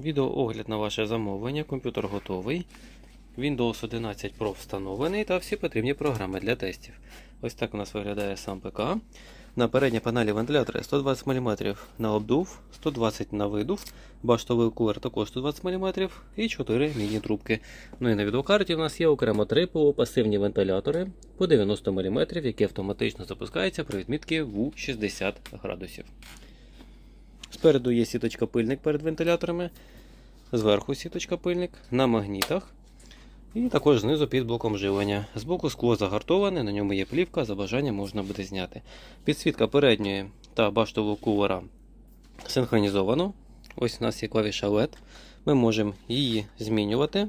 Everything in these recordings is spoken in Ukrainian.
Відеоогляд на ваше замовлення. Комп'ютер готовий. Windows 11 Pro встановлений та всі потрібні програми для тестів. Ось так у нас виглядає сам ПК. На передній панелі вентилятори 120 мм на обдув, 120 на видув, баштовий кулер також 120 мм і 4 міні-трубки. Ну і на відеокарті у нас є окремо 3 полупасивні вентилятори по 90 мм, які автоматично запускаються при відмітці в 60 градусів. Спереду є сіточка пильник перед вентиляторами, зверху сіточка пильник на магнітах. І також знизу під блоком живлення. Збоку скло загартоване, на ньому є плівка, за бажанням можна буде зняти. Підсвітка передньої та баштового кулера синхронізовано. Ось у нас є клавіша LED. Ми можемо її змінювати.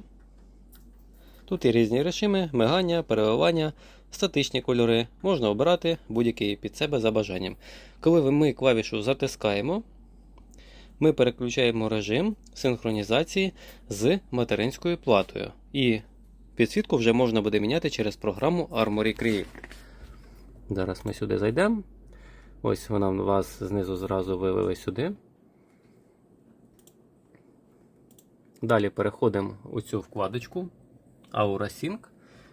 Тут є різні режими, мигання, переливання, статичні кольори. Можна обирати будь-який під себе за бажанням. Коли ми клавішу затискаємо, ми переключаємо режим синхронізації з материнською платою. І підсвітку вже можна буде міняти через програму Armory Create. Зараз ми сюди зайдемо. Ось вона у вас знизу зразу вивели сюди. Далі переходимо у цю вкладочку Aura Sync.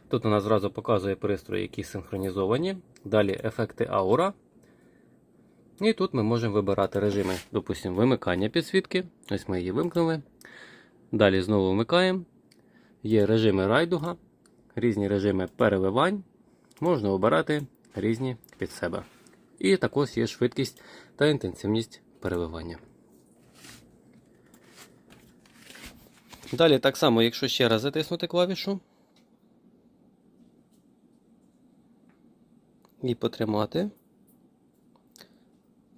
Тут вона зразу показує пристрої, які синхронізовані. Далі ефекти Aura. І тут ми можемо вибирати режими, допустимо, вимикання підсвітки. Ось ми її вимкнули. Далі знову вмикаємо. Є режими райдуга, різні режими переливань. Можна обирати різні під себе. І також є швидкість та інтенсивність переливання. Далі так само, якщо ще раз затиснути клавішу і потримати.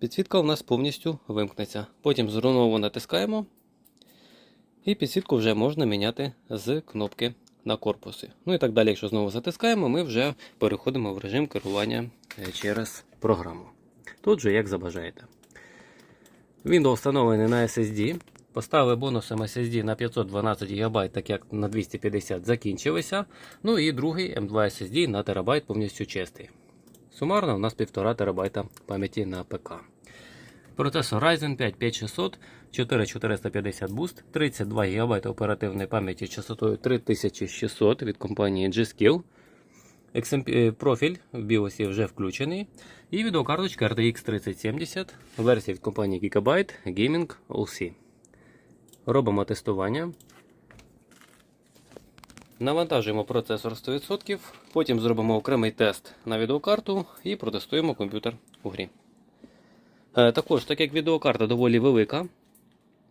Підсвітка у нас повністю вимкнеться. Потім знову натискаємо. І підсвітку вже можна міняти з кнопки на корпусі. Ну і так далі, якщо знову затискаємо, ми вже переходимо в режим керування е, через програму. Тут же як забажаєте. Windows встановлений на SSD. Поставили бонусом SSD на 512 ГБ, так як на 250 закінчилися. Ну і другий M2 SSD на терабайт повністю чистий. Сумарно у нас 1,5 терабайта пам'яті на ПК. Процесор Ryzen 5 5600, 4450 Boost, 32 ГБ оперативної пам'яті частотою 3600 від компанії G-Skill. XMP е, профіль в BIOS вже включений. І відеокарточка RTX 3070, версія від компанії Gigabyte Gaming OC. Робимо тестування. Навантажуємо процесор 100%, потім зробимо окремий тест на відеокарту і протестуємо комп'ютер у грі. Е, Також, так як відеокарта доволі велика,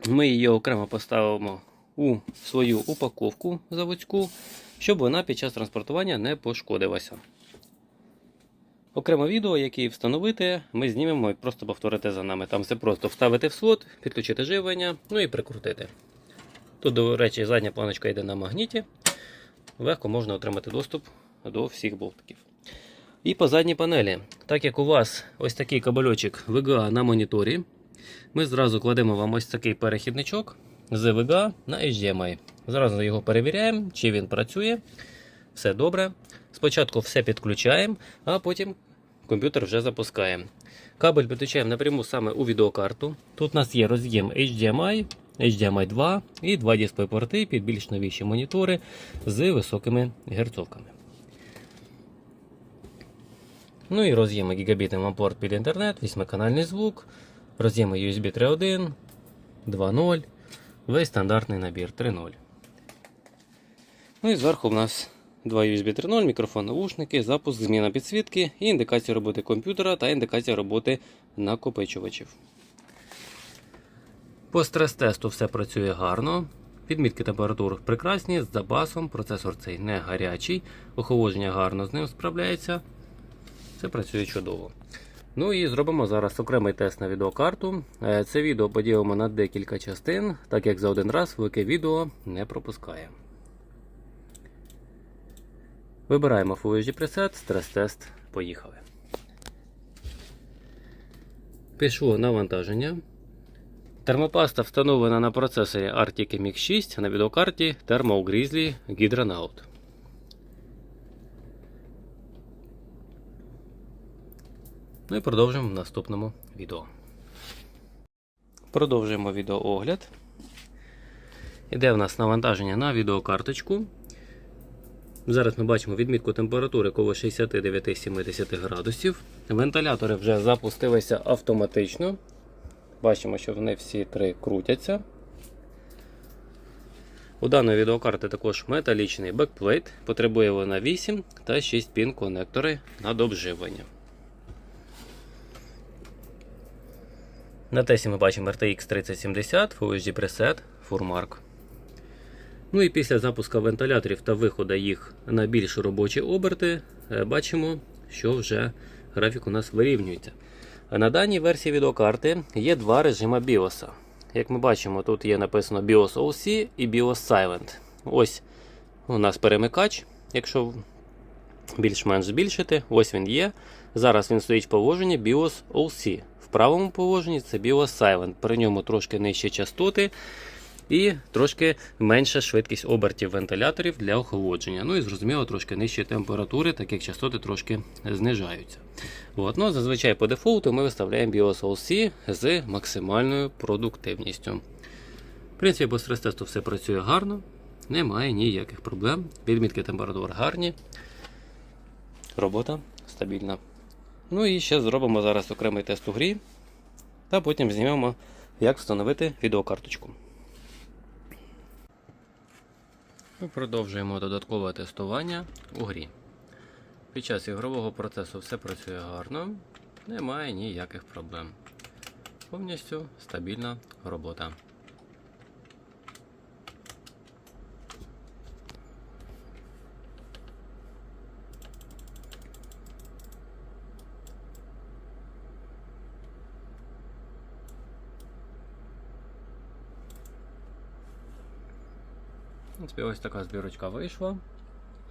ми її окремо поставимо у свою упаковку заводську, щоб вона під час транспортування не пошкодилася. Окремо відео, яке встановити, ми знімемо і просто повторите за нами. Там все просто вставити в слот, підключити живлення, ну і прикрутити. Тут, до речі, задня планочка йде на магніті. Легко можна отримати доступ до всіх болтиків. І по задній панелі, так як у вас ось такий кабельочок VGA на моніторі, ми зразу кладемо вам ось такий перехідничок з VGA на HDMI. Зразу його перевіряємо, чи він працює. Все добре. Спочатку все підключаємо, а потім комп'ютер вже запускаємо. Кабель підключаємо напряму саме у відеокарту. Тут у нас є роз'єм HDMI, HDMI 2 і два дисплей-порти під більш новіші монітори з високими герцовками. Ну і роз'єми гігабітний мапорт під інтернет, 8-канальний звук, роз'єми USB 3.1, 2.0, весь стандартний набір 3.0. Ну і зверху в нас два USB 3.0, мікрофон, наушники, запуск, зміна підсвітки, і індикація роботи комп'ютера та індикація роботи накопичувачів. По стрес-тесту все працює гарно. Підмітки температур прекрасні, з запасом, процесор цей не гарячий, охолодження гарно з ним справляється. Це працює чудово. Ну і зробимо зараз окремий тест на відеокарту. Е, Це відео поділимо на декілька частин, так як за один раз велике відео не пропускає. Вибираємо Full HD preset, стрес-тест. Поїхали. Пішло навантаження. Термопаста встановлена на процесорі Arctic MX 6 на відеокарті Thermal Grizzly Hydronaut. Ну і продовжимо в наступному відео. Продовжуємо відеоогляд. Іде в нас навантаження на відеокарточку. Зараз ми бачимо відмітку температури коло 69-70 градусів. Вентилятори вже запустилися автоматично. Бачимо, що вони всі три крутяться. У даної відеокарти також металічний бекплейт. Потребує вона 8 та 6 пін конектори на довживлення. На тесті ми бачимо RTX 3070, Full HD Preset, Furmark. Ну і після запуску вентиляторів та виходу їх на більш робочі оберти, е, бачимо, що вже графік у нас вирівнюється. На даній версії відеокарти є два режими BIOS. Як ми бачимо, тут є написано BIOS OC і BIOS Silent. Ось у нас перемикач, якщо більш-менш збільшити, ось він є. Зараз він стоїть в положенні BIOS OC. В правому положенні це BIOS Silent. При ньому трошки нижчі частоти і трошки менша швидкість обертів вентиляторів для охолодження. Ну і зрозуміло, трошки нижчі температури, так як частоти трошки знижаються. От, ну, зазвичай по дефолту ми виставляємо BIOS OC з максимальною продуктивністю. В принципі, по стрес-тесту все працює гарно, немає ніяких проблем. Відмітки температур гарні. Робота стабільна. Ну і ще зробимо зараз окремий тест у грі. Та потім знімемо, як встановити відеокарточку. Ми продовжуємо додаткове тестування у грі. Під час ігрового процесу все працює гарно, немає ніяких проблем. Повністю стабільна робота. Принципі, ось така збірочка вийшла.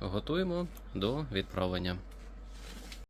Готуємо до відправлення.